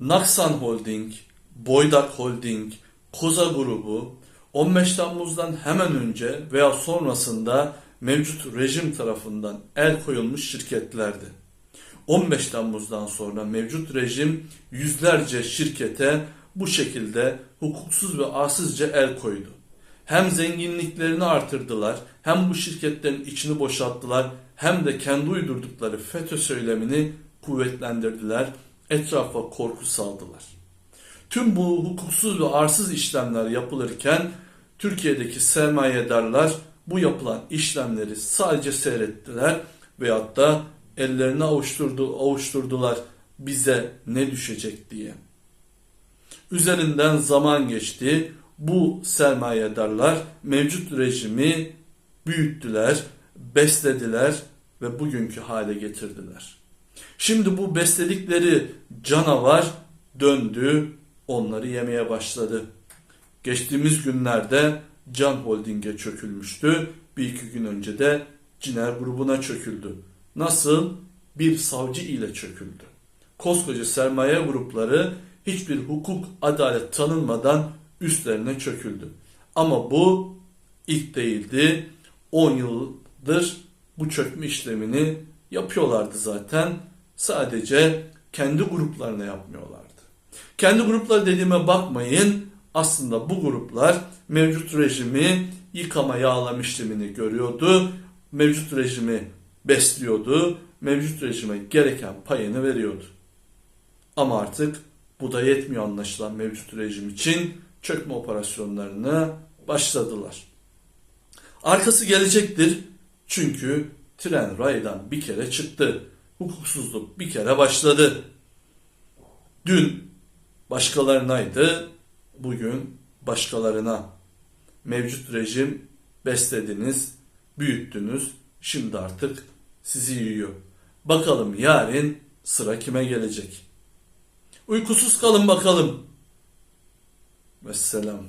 Naksan Holding, Boydak Holding, Koza grubu 15 Temmuz'dan hemen önce veya sonrasında mevcut rejim tarafından el koyulmuş şirketlerdi. 15 Temmuz'dan sonra mevcut rejim yüzlerce şirkete bu şekilde hukuksuz ve arsızca el koydu. Hem zenginliklerini artırdılar, hem bu şirketlerin içini boşalttılar, hem de kendi uydurdukları FETÖ söylemini kuvvetlendirdiler, etrafa korku saldılar. Tüm bu hukuksuz ve arsız işlemler yapılırken Türkiye'deki sermayedarlar bu yapılan işlemleri sadece seyrettiler veyahut da ellerini avuşturdu, avuşturdular bize ne düşecek diye. Üzerinden zaman geçti. Bu sermayedarlar mevcut rejimi büyüttüler, beslediler ve bugünkü hale getirdiler. Şimdi bu besledikleri canavar döndü, onları yemeye başladı. Geçtiğimiz günlerde Can Holding'e çökülmüştü. Bir iki gün önce de Ciner grubuna çöküldü. Nasıl? Bir savcı ile çöküldü. Koskoca sermaye grupları hiçbir hukuk, adalet tanınmadan üstlerine çöküldü. Ama bu ilk değildi. 10 yıldır bu çökme işlemini yapıyorlardı zaten. Sadece kendi gruplarına yapmıyorlardı. Kendi gruplar dediğime bakmayın. Aslında bu gruplar mevcut rejimi yıkama yağlama işlemini görüyordu. Mevcut rejimi besliyordu. Mevcut rejime gereken payını veriyordu. Ama artık bu da yetmiyor anlaşılan mevcut rejim için çökme operasyonlarına başladılar. Arkası gelecektir çünkü tren raydan bir kere çıktı. Hukuksuzluk bir kere başladı. Dün başkalarınaydı, bugün başkalarına. Mevcut rejim beslediniz, büyüttünüz, şimdi artık sizi yiyor. Bakalım yarın sıra kime gelecek? Uykusuz kalın bakalım. Vesselam.